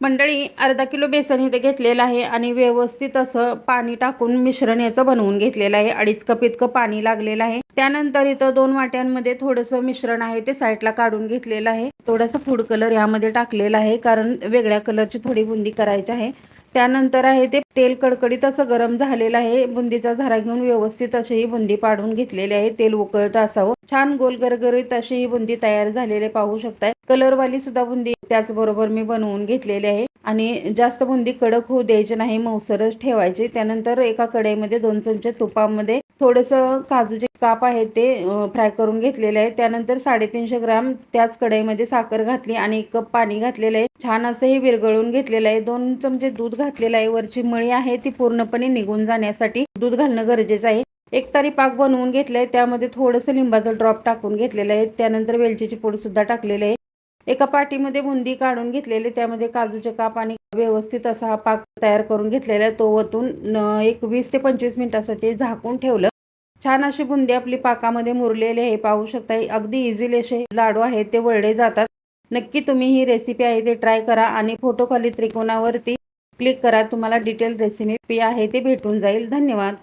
मंडळी अर्धा किलो बेसन इथे घेतलेलं आहे आणि व्यवस्थित असं पाणी टाकून मिश्रण याचं बनवून घेतलेलं आहे. अडीच कप इतकं पाणी लागलेलं आहे. त्यानंतर इथं दोन वाट्यांमध्ये थोडंसं मिश्रण आहे ते साईडला काढून घेतलेलं आहे. थोडासा फूड कलर यामध्ये टाकलेला आहे कारण वेगळ्या कलरची थोडी बुंदी करायची आहे. त्यानंतर आहे ते तेल कडकडीत असं गरम झालेलं आहे. बुंदीचा झारा घेऊन व्यवस्थित अशी ही बुंदी पाडून घेतलेली आहे. तेल उकळत असावं. छान गोल गरगरीत अशी ही बुंदी तयार झालेली पाहू शकताय. कलरवाली सुद्धा बुंदी त्याचबरोबर मी बनवून घेतलेली आहे. आणि जास्त बुंदी कडक होऊ द्यायची नाही मऊसरच ठेवायची. त्यानंतर एका कढईमध्ये दोन चमचे तुपामध्ये थोडंसं काजूचे काप आहे ते फ्राय करून घेतलेले आहे. त्यानंतर साडेतीनशे ग्राम त्याच कढईमध्ये साखर घातली आणि एक कप पाणी घातलेलं आहे. छान असं हे विरघळून घेतलेलं आहे. दोन चमचे दूध घातलेलं आहे. वरची मळी आहे ती पूर्णपणे निघून जाण्यासाठी दूध घालणं गरजेचं आहे. एक तारी पाक बनवून घेतलंय. त्यामध्ये थोडंसं लिंबाचं ड्रॉप टाकून घेतलेलं आहे. त्यानंतर वेलचीची पूड सुद्धा टाकलेली आहे. एका पाटीमध्ये बुंदी काढून घेतलेली त्यामध्ये काजूचे काप आणि व्यवस्थित असा हा पाक तयार करून घेतलेला तो वतून एक वीस ते पंचवीस मिनिटासाठी झाकून ठेवलं. छान अशी बुंदी आपली पाकामध्ये मुरलेली आहे. पाहू शकता अगदी इझिली असे लाडू आहेत. ते वळले जातात. नक्की तुम्ही ही रेसिपी आहे ते ट्राय करा आणि फोटोखाली त्रिकोणावरती क्लिक करा. तुम्हाला डिटेल रेसिपी आहे ते भेटून जाईल. धन्यवाद.